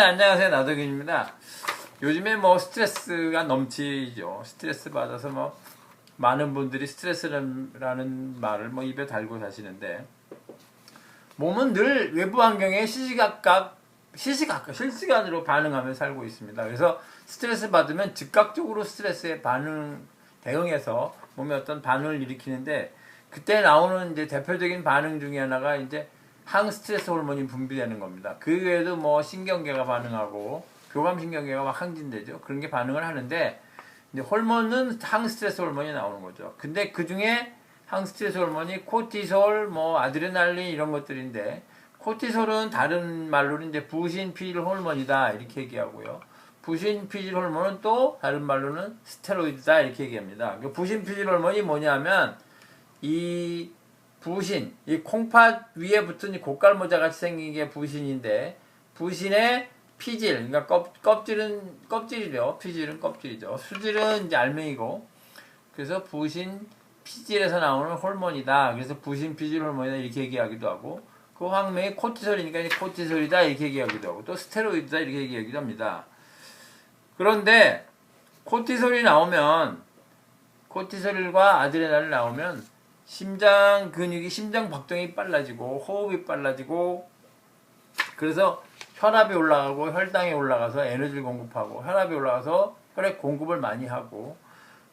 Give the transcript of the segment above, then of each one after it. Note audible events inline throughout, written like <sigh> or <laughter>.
안녕하세요. 나도균입니다. 요즘에 뭐 스트레스가 넘치죠. 스트레스 받아서 뭐 많은 분들이 스트레스라는 말을 뭐 입에 달고 사시는데 몸은 늘 외부 환경에 시시각각 시시각각 실시간으로 반응하며 살고 있습니다. 그래서 스트레스 받으면 즉각적으로 스트레스에 반응 대응해서 몸에 어떤 반응을 일으키는데 그때 나오는 이제 대표적인 반응 중에 하나가 이제 항스트레스 호르몬이 분비되는 겁니다. 그 외에도 뭐 신경계가 반응하고 교감신경계가 막 항진되죠. 그런 게 반응을 하는데 이제 호르몬은 항스트레스 호르몬이 나오는 거죠. 근데 그 중에 항스트레스 호르몬이 코티솔, 뭐 아드레날린 이런 것들인데 코티솔은 다른 말로는 이제 부신 피질 호르몬이다 이렇게 얘기하고요. 부신 피질 호르몬은 또 다른 말로는 스테로이드다 이렇게 얘기합니다. 그 부신 피질 호르몬이 뭐냐면 이 부신, 이 콩팥 위에 붙은 이 고깔모자 같이 생긴 게 부신인데 부신의 피질, 그러니까 껍, 껍질은 껍질이죠. 피질은 껍질이죠. 수질은 이제 알맹이고 그래서 부신 피질에서 나오는 호르몬이다. 그래서 부신 피질 호르몬이다 이렇게 얘기하기도 하고 그 황명이 코티솔이니까 이제 코티솔이다 이렇게 얘기하기도 하고 또 스테로이드다 이렇게 얘기하기도 합니다. 그런데 코티솔이 나오면 코티솔과 아드레날이 나오면 심장 근육이 심장 박동이 빨라지고 호흡이 빨라지고 그래서 혈압이 올라가고 혈당이 올라가서 에너지를 공급하고 혈압이 올라가서 혈액 공급을 많이 하고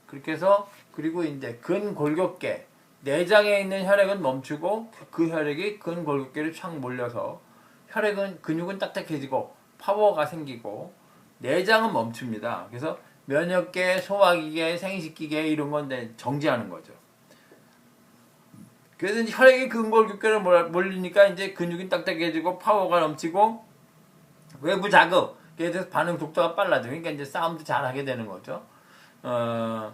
그렇게 해서 그리고 이제 근골격계 내장에 있는 혈액은 멈추고 그 혈액이 근골격계를 촥 몰려서 혈액은 근육은 딱딱해지고 파워가 생기고 내장은 멈춥니다. 그래서 면역계, 소화기계, 생식기계 이런 건데 정지하는 거죠. 그래서 이제 혈액이 근골격계를 몰리니까 이제 근육이 딱딱해지고 파워가 넘치고 외부 자극에 대해서 반응 속도가 빨라져. 그러니까 이제 싸움도 잘 하게 되는 거죠. 어,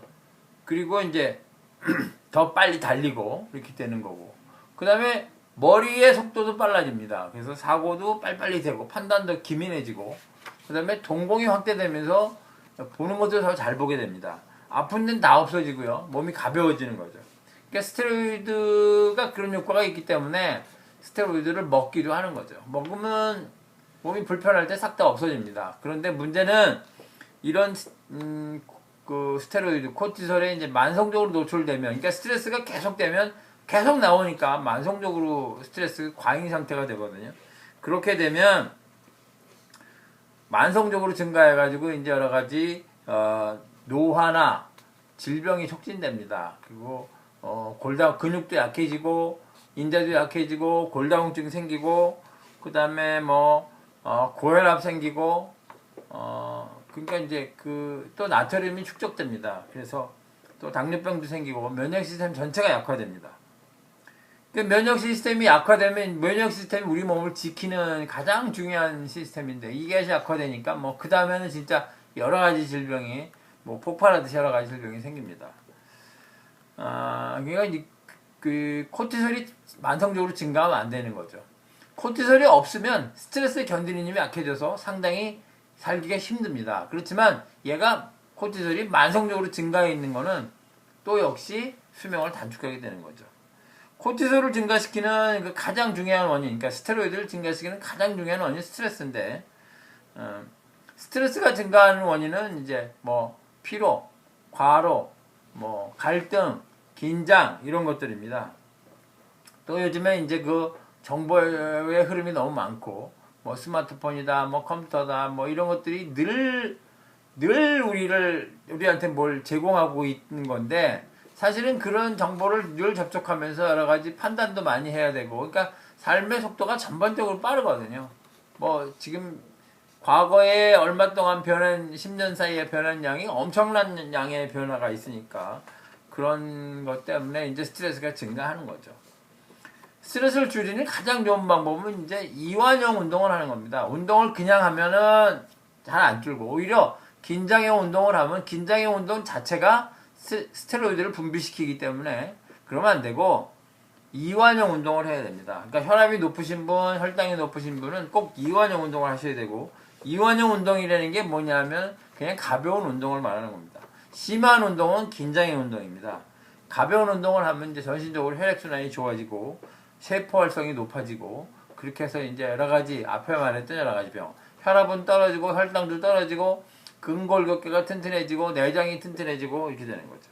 그리고 이제 <clears throat> 더 빨리 달리고 이렇게 되는 거고. 그 다음에 머리의 속도도 빨라집니다. 그래서 사고도 빨리빨리 되고 판단도 기민해지고 그 다음에 동공이 확대되면서 보는 것도 더 잘 보게 됩니다. 아픈 데는 다 없어지고요. 몸이 가벼워지는 거죠. 그러니까 스테로이드가 그런 효과가 있기 때문에 스테로이드를 먹기도 하는 거죠. 먹으면 몸이 불편할 때 싹 다 없어집니다. 그런데 문제는 이런 음, 그 스테로이드, 코티솔에 이제 만성적으로 노출되면, 그러니까 스트레스가 계속되면 계속 나오니까 만성적으로 스트레스 과잉 상태가 되거든요. 그렇게 되면 만성적으로 증가해가지고 이제 여러 가지 어, 노화나 질병이 촉진됩니다. 그리고 어, 골다 근육도 약해지고 인대도 약해지고 골다공증 생기고 그 다음에 뭐 어, 고혈압 생기고 어, 그러니까 이제 그 또 나트륨이 축적됩니다. 그래서 또 당뇨병도 생기고 면역 시스템 전체가 약화됩니다. 그 면역 시스템이 약화되면 면역 시스템이 우리 몸을 지키는 가장 중요한 시스템인데 이게 약화되니까 뭐 그 다음에는 진짜 여러 가지 질병이 뭐 폭발하듯이 여러 가지 질병이 생깁니다. 아, 그러니까 그 코티솔이 만성적으로 증가하면 안 되는 거죠. 코티솔이 없으면 스트레스 견디는 힘이 약해져서 상당히 살기가 힘듭니다. 그렇지만 얘가 코티솔이 만성적으로 증가해 있는 거는 또 역시 수명을 단축하게 되는 거죠. 코티솔을 증가시키는 그 가장 중요한 원인, 그러니까 스테로이드를 증가시키는 가장 중요한 원인이 스트레스인데, 어, 스트레스가 증가하는 원인은 이제 뭐 피로, 과로, 뭐 갈등, 긴장 이런 것들입니다. 또 요즘에 이제 그 정보의 흐름이 너무 많고 뭐 스마트폰이다, 뭐 컴퓨터다, 뭐 이런 것들이 늘, 늘 우리를, 우리한테 뭘 제공하고 있는 건데, 사실은 그런 정보를 늘 접촉하면서 여러 가지 판단도 많이 해야 되고, 그러니까 삶의 속도가 전반적으로 빠르거든요. 뭐, 지금 과거에 얼마 동안 변한, 10년 사이에 변한 양이 엄청난 양의 변화가 있으니까, 그런 것 때문에 이제 스트레스가 증가하는 거죠. 스트레스를 줄이는 가장 좋은 방법은 이제 이완형 운동을 하는 겁니다. 운동을 그냥 하면은 잘 안 줄고 오히려 긴장형 운동을 하면 긴장형 운동 자체가 스테로이드를 분비시키기 때문에 그러면 안 되고 이완형 운동을 해야 됩니다. 그러니까 혈압이 높으신 분, 혈당이 높으신 분은 꼭 이완형 운동을 하셔야 되고 이완형 운동이라는 게 뭐냐면 그냥 가벼운 운동을 말하는 겁니다. 심한 운동은 긴장의 운동입니다. 가벼운 운동을 하면 이제 전신적으로 혈액순환이 좋아지고 세포 활성이 높아지고 그렇게 해서 이제 여러 가지 앞에 말했던 여러 가지 병 혈압은 떨어지고 혈당도 떨어지고 근골격계가 튼튼해지고 내장이 튼튼해지고 이렇게 되는 거죠.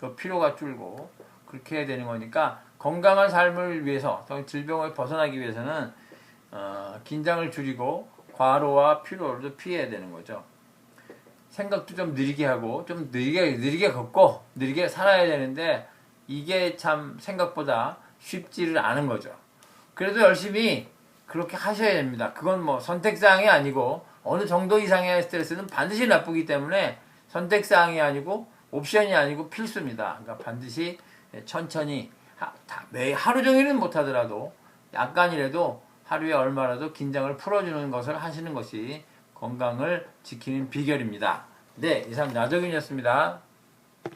그 피로가 줄고 그렇게 되는 거니까 건강한 삶을 위해서 또 질병을 벗어나기 위해서는 어, 긴장을 줄이고 과로와 피로를 피해야 되는 거죠. 생각도 좀 느리게 하고 좀 느리게 느리게 걷고 느리게 살아야 되는데 이게 참 생각보다 쉽지를 않은 거죠. 그래도 열심히 그렇게 하셔야 됩니다. 그건 뭐 선택사항이 아니고 어느 정도 이상의 스트레스는 반드시 나쁘기 때문에 선택사항이 아니고 옵션이 아니고 필수입니다. 그러니까 반드시 천천히 하, 다, 매 하루 종일은 못하더라도 약간이라도 하루에 얼마라도 긴장을 풀어주는 것을 하시는 것이 건강을 지키는 비결입니다. 네, 이상 나정인이었습니다.